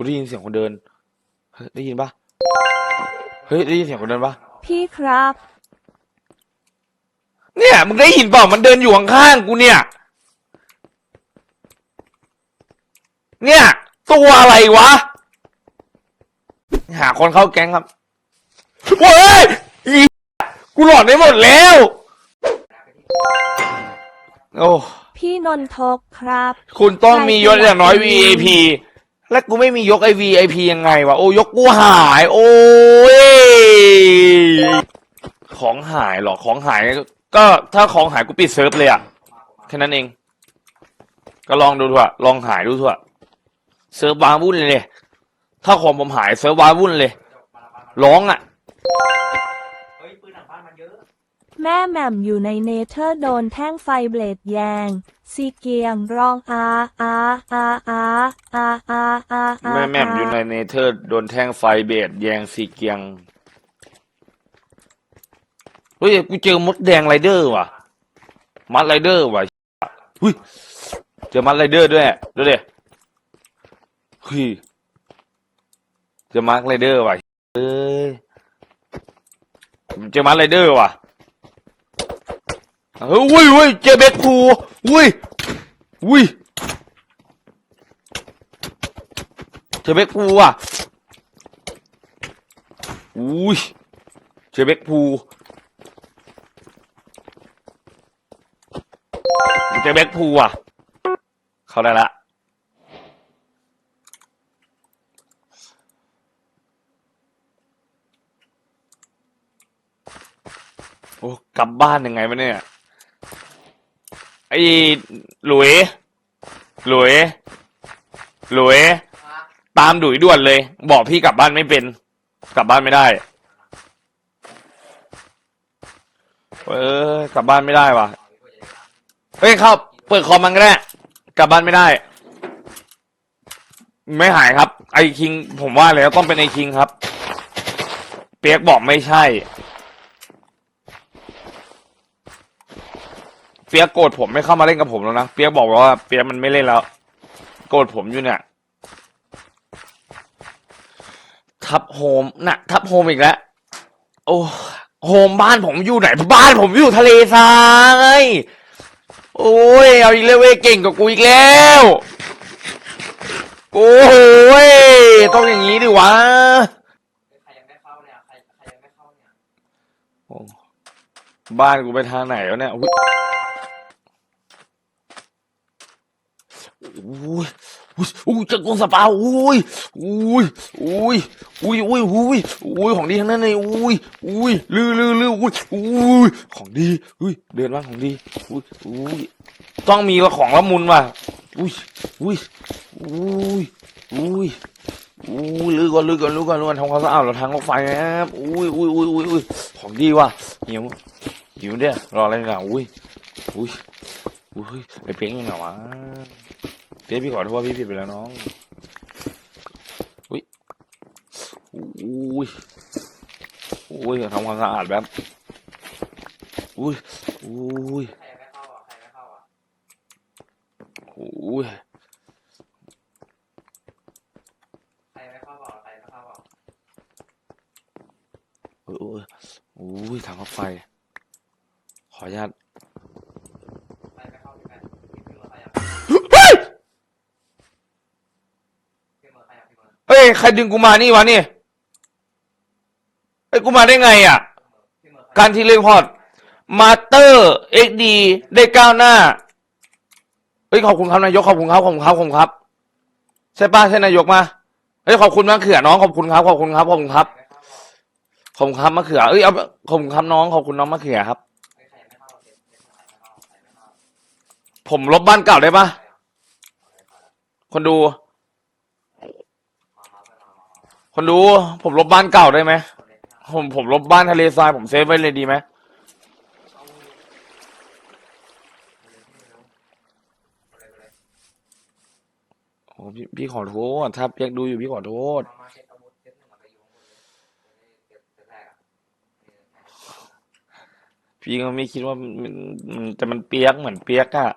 กูได้ยินเสียงคนเดินเฮ้ยได้ยินปะเฮ้ยได้ยินเสียงคนเดินปะพี่ครับ เนี่ยมึงได้ยินเปล่ามันเดินอยู่ข้างๆกูเนี่ย เนี่ย ตัวอะไรวะ หาคนเข้าแก๊งครับโอ้ยอีกูหลอนได้หมดแล้ว โอ้พี่นนทกครับ คุณต้องมียศอย่างน้อย VIP และกูไม่มียกไอ VIP ยังไงวะโอ้ยกกูหาย โอ้ยของหายเหรอของหาย ก็ถ้าของหายกูปิดเซิร์ฟเลยอะแค่นั้นเอง ก็ลองดูเถอะลองหายดูเถอะเซิร์ฟวาวุ่นเลย ถ้าของผมหายเซิร์ฟวาวุ่นเลย ร้องอะ แม่แหม่มอยู่ในเนเธอร์โดนแท่งไฟเบลดแยงซีเกียงร้องอาอาอาอาอาอาอาอาแม่แม่มอยู่ในเนเธอร์โดนแท่งไฟเบสแยงสีเกียงเฮ้ยกูเจอมดแดงไรเดอร์ว่ะมัดไรเดอร์ว่ะหุ้ยเจอมัดไรเดอร์ด้วยดูดิเฮ้ยเจอมาร์คไรเดอร์ว่ะเอ้ยเจอมัดไรเดอร์ว่ะ เฮ้ยอุ้ยอุ้ยเจอเบคพูอุ้ยอุ้ยเจอเบคพูอะอุ้ยเจอเบคพูเจอเบคพูอะ เข้าได้ละโอ้กลับบ้านยังไงวะเนี่ย ไอ้หลุย หลุย หลุย ตามดุยด่วนเลย บอกพี่กลับบ้านไม่เป็น กลับบ้านไม่ได้ เออ กลับบ้านไม่ได้ว่ะ เฮ้ยเข้าเปิดคอมมันก็ได้ กลับบ้านไม่ได้ ไม่หายครับ ไอคิง ผมว่าแล้วต้องเป็นไอคิงครับ เปียกบอกไม่ใช่ เปียกโกรธผมไม่เข้ามาเล่นกับผมแล้วนะ เปียกบอกว่าเปียกมันไม่เล่นแล้ว โกรธผมอยู่เนี่ยทับโฮมน่ะ ทับโฮมอีกแล้ว โอ้โฮมบ้านผมอยู่ไหน บ้านผมอยู่ทะเลทรายโอ้ย เอาอีกแล้วเว้ยเก่งกว่ากูอีกแล้ว โอ้ยต้องอย่างนี้ดิวะใครยังไม่เข้าเนี่ย ใครใครยังไม่เข้าเนี่ยโอ้บ้านกูไปทางไหนวะเนี่ย อุ๊ยอุ้ยอุ้ยอุ้ยเจะกงสปาอุ้ยอุ้ยอุ้ยอุ้ยอุ้ยอุ้ยอุ้ยของดีทั้งนั้นเลยอุ้ยอุ้ยลื้อลื้อลื้ออุ้ยอุ้ยของดีอุ้ยเดินมาของดีอุ้ยอุ้ยต้องมีว่าของละมุนว่ะอุ้ยอุ้ยอุ้ยอุ้ยอุ้ยลื้อก่อนลื้อก่อนลื้อก่อนลื้อก่อนทำความสะอาดเราทางรถไฟนะครับอุ้ยอุ้ยอุ้ยอุ้ยอุ้ยของดีว่ะหิวหิวเนี่ยรออะไรกันอุ้ยอุ้ยอุ้ยไอเพียงยังไงวะ เดี๋พี่ขอโทษพี่ผิดไปแล้วน้อง อุ้ยอุ้ยอุ้ยทำความสะอาดแบบอุ้ยอุ้ยอุ้ยโอ้ยโอ้ยทางรถไฟ ขออนุญาต ใครดึงกูมานี่วะนี่เฮ้กูมาได้ไงอะพี่เมือใครการที่เล่นพอร์ตมาสเตอร์เอ็กดีได้ก้าวหน้าเฮ้ยขอบคุณครับนายกขอบคุณครับขอบคุณครับขอบคุณครับใช่ป้าใช่นายกมาเฮ้ยขอบคุณมาเขือน้องขอบคุณครับขอบคุณครับขอบคุณครับขอบคุณครับมะเขือเอ้ยเอาขอบคุณครับน้องขอบคุณน้องมะเขือครับเฮ้ยใครยังไม่เข้าอะเด็กเด็กใครไม่เข้าใครไม่เข้าผมลบบ้านเก่าได้ปะคนดู คนรู้ผมลบบ้านเก่าได้ไหมผมผมลบบ้านทะเลทรายผมเซฟไว้เลยดีไหมโอ้พี่พี่ขอโทษถ้าเพียังดูอยู่พี่ขอโทษ พี่ก็ไม่คิดว่ามันแต่มันเปียกเหมือนเปียกอะ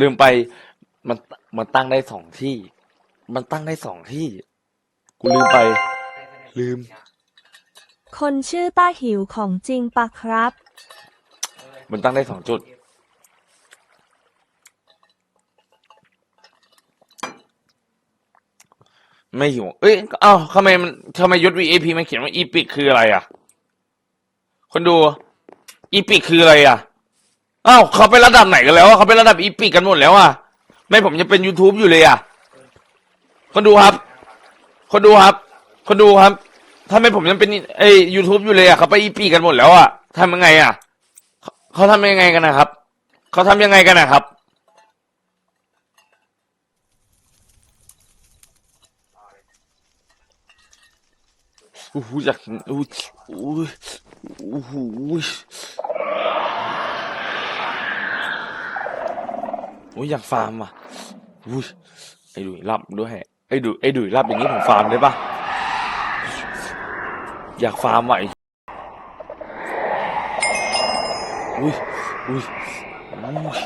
ลืมไปมันมันตั้งได้สองที่ มันตั้งได้สองที่ กูลืมไป ลืม คนชื่อต้าหิวของจริงปะครับ มันตั้งได้สองจุด ไม่หิว เอ้ยเอ้าทำไมมันทำไมยศ VIP มันเขียนว่าอีพิกคืออะไรอะ คนดู อีพิกคืออะไรอะเอ้าวเขาไประดับไหนกันแล้วอะเขาไประดับอีพิกกันหมดแล้วอะไม่ผมจะเป็น YouTube อยู่เลยอะคนดูครับ คนดูครับ คนดูครับทำไม่ผมยังเป็นไอ้ YouTube อยู่เลยอะเขาไปอีพิกกันหมดแล้วอะทำยังไงอะเขาเขาทำยังไงกันนะครับ เขาทำยังไงกันนะครับโอ้โหอยากโอ้ยโอ้ยโอ้โห โอ้ยอยากฟาร์มอะอุ้ยไอ้ดุยรับด้วยแฮไอ้ดุยไอ้ดุยรับอย่างนี้ผมฟาร์มได้ปะอยากฟาร์มอะไอ้อุ้ยอุ้ยอุ้ย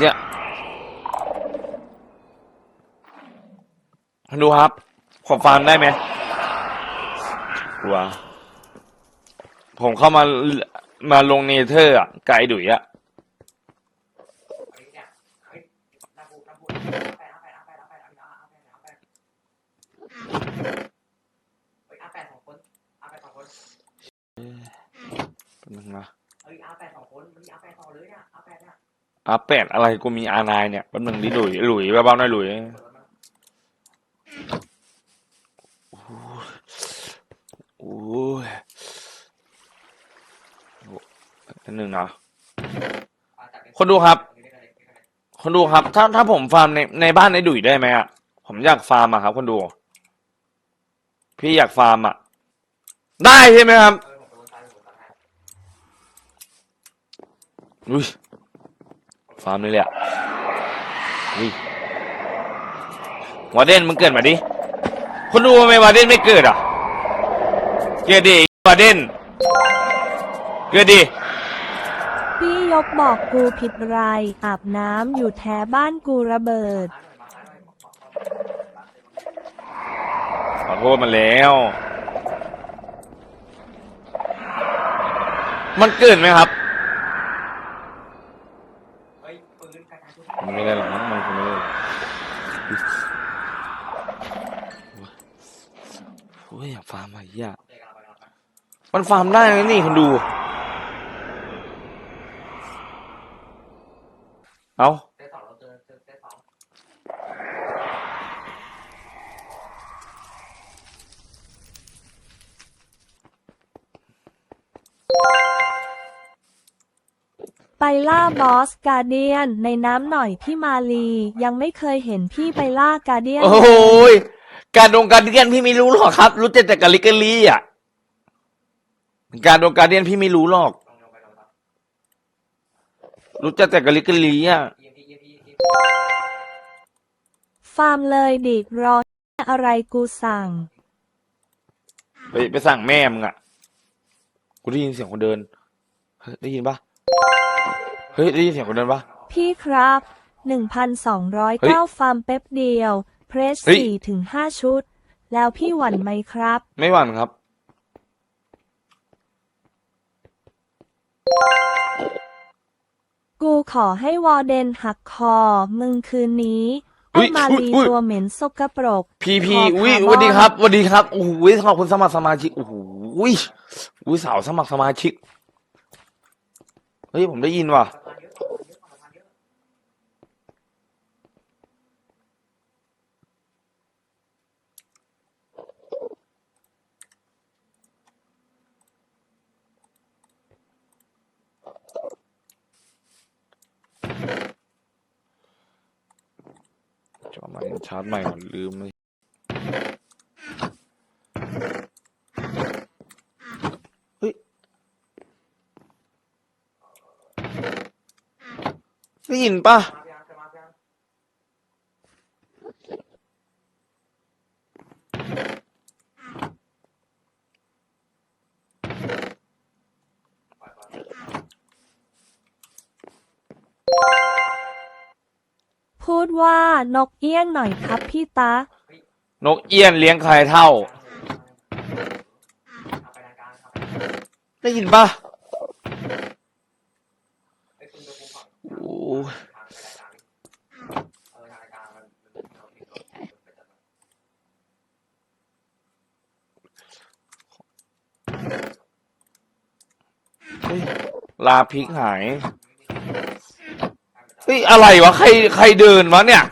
เนี่ยดูครับ ผมฟาร์มได้ไหมว้าผมเข้ามามาลงเนเธอร์อะไกด์ดุยอะอาแปดสองคนอาแปดสองคนแป๊บนึงนะเอ้ยอาแปดสองคนมันมีอาแปดสองเลยเนี่ยอาแปดเนี่ยอาแปดอะไรกูมีอานายเนี่ยแป๊บนึงดิหลุยหลุยเบาๆหน่อยหลุยโอ้ย แป๊บนึงนะคนดูครับ คนดูครับ ถ้าถ้าผมฟาร์มในในบ้านในดุยได้ไหมอะผมอยากฟาร์มอะครับ คนดู พี่อยากฟาร์มอะได้ใช่ไหมครับเออผมโดนตายผมตายอุ้ยฟาร์มเลยแหลยอะอุ้ยวาเดนมึงเกิดมาดิ คนดูทำไมวาเดนไม่เกิดอะ เกิดดิวาเดนเกิดดิพี่ ยกบอกกูผิดไร อาบน้ำอยู่แท้บ้านกูระเบิด ขอโทษมันแล้ว มันเกิดไหมครับ มันไม่ได้หรอกมั้งมันคงไม่ได้หรอกโอ้ยอยากฟาร์มอะเหี้ยเด็กเราไราไปมันฟาร์มได้นะนี่คุณดู เอาเซตสองเราเจอเจอเซตสองไปล่าบอสกาเดียนในน้ำหน่อยพี่มาลี ยังไม่เคยเห็นพี่ไปล่ากาเดียนโอ้ยการดงการเดียนพี่ไม่รู้หรอกครับ รู้แต่แต่กาลิกาลีอะ การดงการเดียนพี่ไม่รู้หรอก ลงลงไปลงไป รู้จักแต่กาลิกาลีอะเอ็มพีเอ็มพีเอ็มพีฟาร์มเลยดิรออะไรกูสั่ง ไปไปสั่งแม่มึงอะ กูได้ยินเสียงคนเดินเฮ้ยได้ยินปะเฮ้ยได้ยินเสียงคนเดินปะ พี่ครับ เฮ้ย1,209ฟาร์มเป๊ปเดียว เพรสเฮ้ย4ถึง5ชุด แล้วพี่หวั่นไหมครับ ไม่หวั่นครับ กูขอให้วอร์เดนหักคอ มึงคืนนี้อุ๊ไอ้ยมาอุ๊ยลีอุ๊ย ตัวเหม็นสกปรกพีพีขออุ้ยคาร์บอนสวัสดีครับสวัสดีครับโอ้โหขอบคุณสมัครสมาชิกโอ้โหอุ้ยอุ้ยสาวสมัครสมาชิกเฮ้ยผมได้ยินว่ะประธานเยอะประธานเยอะประธานเยอะ จอมาชาร์จใหม่ก่อนลืมเลยเฮ้ยได้ยินปะ ว่านกเอี้ยงหน่อยครับพี่ตา นกเอี้ยนเลี้ยงใครเท่า ได้ยินปะไอ้โอ้ยทางไปทางกลางดิเฮ้ยลาพริกหาย ฮ้ยอะไรวะ ใครใครเดินวะเนี่ย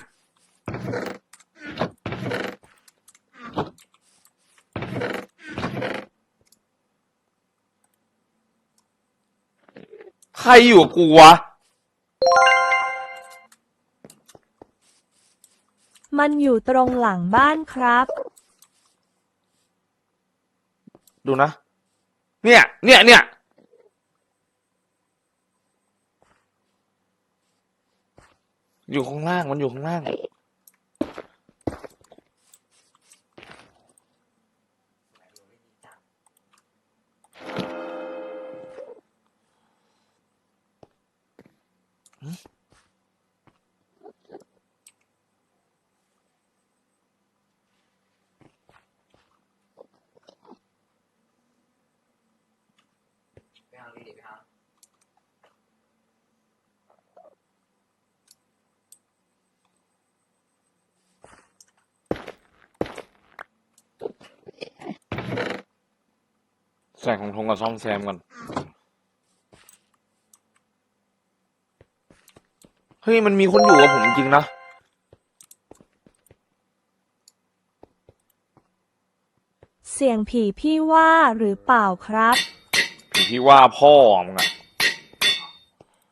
ใครอยู่กับกูวะ มันอยู่ตรงหลังบ้านครับ ดูนะ เนี่ย เนี่ยเนี่ย อยู่ข้างล่างมันอยู่ข้างล่าง ไปทางนี้ดิไปทาง ใส่ของทงกับซ่อมแซมก่อน เฮ้ย มันมีคนอยู่กับผมจริงนะ เสียงผีพี่ว่าหรือเปล่าครับ ผีที่ว่าพ่อมึงอะ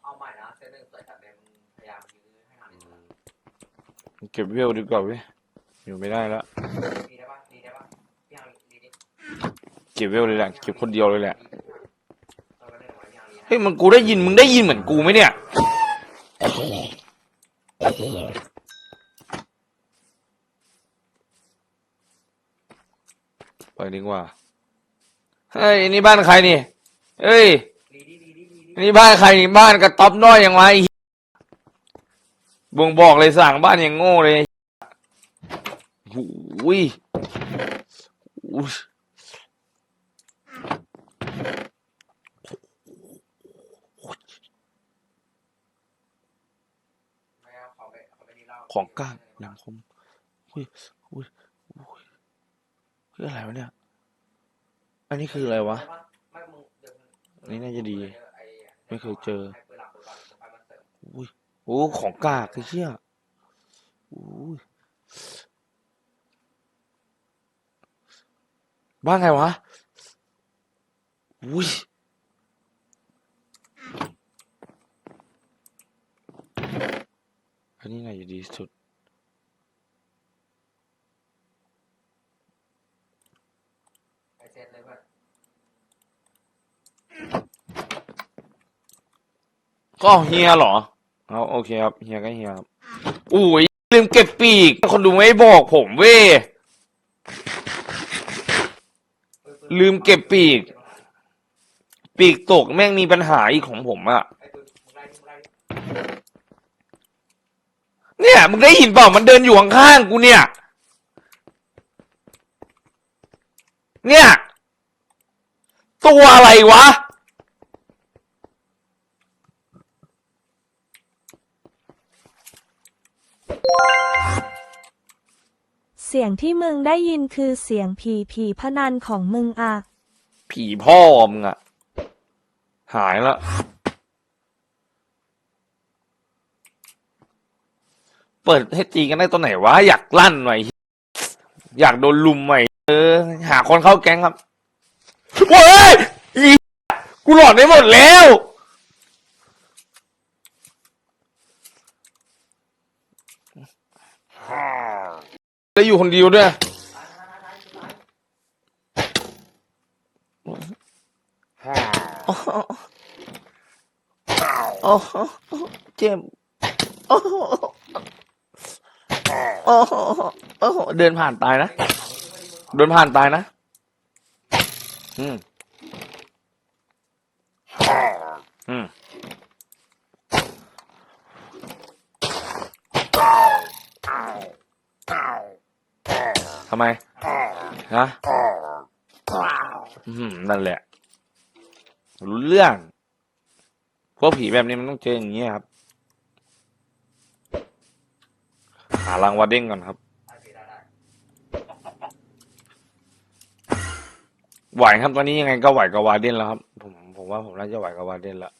เอาใหม่นะเส้นหนึ่งเปิดแบบเดิมพยายามยื้อให้ทางนี้เก็บเวลดีกว่าเว้ยอยู่ไม่ได้แล้วดีได้ปะดีได้ปะพี่ทางดีดิ เก็บเวลเลยแหละเก็บคนเดียวเลยแหละเฮ้ยมันกูได้ยินมึงได้ยินเหมือนกูไหมเนี่ยไปดีกว่าเฮ้ยนี่บ้านใครนี่เฮ้ยนี่บ้านใครนี่บ้านกระต๊อบน้อยยังไงไอ้เหี้ยบ่งบอกเลยสั่งบ้านอยังโง่เลยอ้เหี้ยอุ้ย ไม่เอาขอไป ขอไปดีเล่าของกลางหนังคมอุ้ยอุ้ยอุ้ยเฮ้ยอะไรวะเนี่ย อันนี้คืออะไรวะอันนี้น่าจะดี ไม่เคยเจอ อุ้ยโอ้ของกากคือเชี่ยอุ้ยบ้านไงวะอุ้ย อันนี้น่าจะดีสุดไอ้เซตเลยเพื่อนก็เฮียเหรอ เอาโอเคครับเฮียก็เฮียครับอุ้ยลืมเก็บปีก คนดูไม่บอกผมเว้ยลืมเก็บปีก ปีกตกแม่งมีปัญหาอีกของผมอะ ไอ้ปืนมึงไล่มึงไล่ เนี่ยมึงได้ยินเปล่ามันเดินอยู่ข้างๆกูเนี่ย เนี่ย ตัวอะไรวะ เสียงที่มึงได้ยินคือเสียงผีผีพนันของมึงอะ ผีพ่อมึงอะหายละ เปิดให้ตีกันได้ตัวไหนวะอยากลั่นหน่อยอยากโดนลุมหน่อยเออ หาคนเข้าแก๊งครับโอ้ยอีกูหลอนได้หมดแล้วแล้อยู่คนเดียวด้วยโอ้โหโอ้โหเจ็บโอ้ โอ้โหโอ้โหเดินผ่านตายนะ เดินผ่านตายนะ อืม อืม ทำไม ฮะ อืม นั่นแหละ รู้เรื่อง พวกผีแบบนี้มันต้องเจออย่างนี้ครับ หารังวาเด้งก่อนครับได้พี่ได้ได้ไหวครับตอนนี้ยังไงก็ไหวกับวาเดนแล้วครับ ผมผมว่าผมน่าจะไหวกับวาเดนแล้ว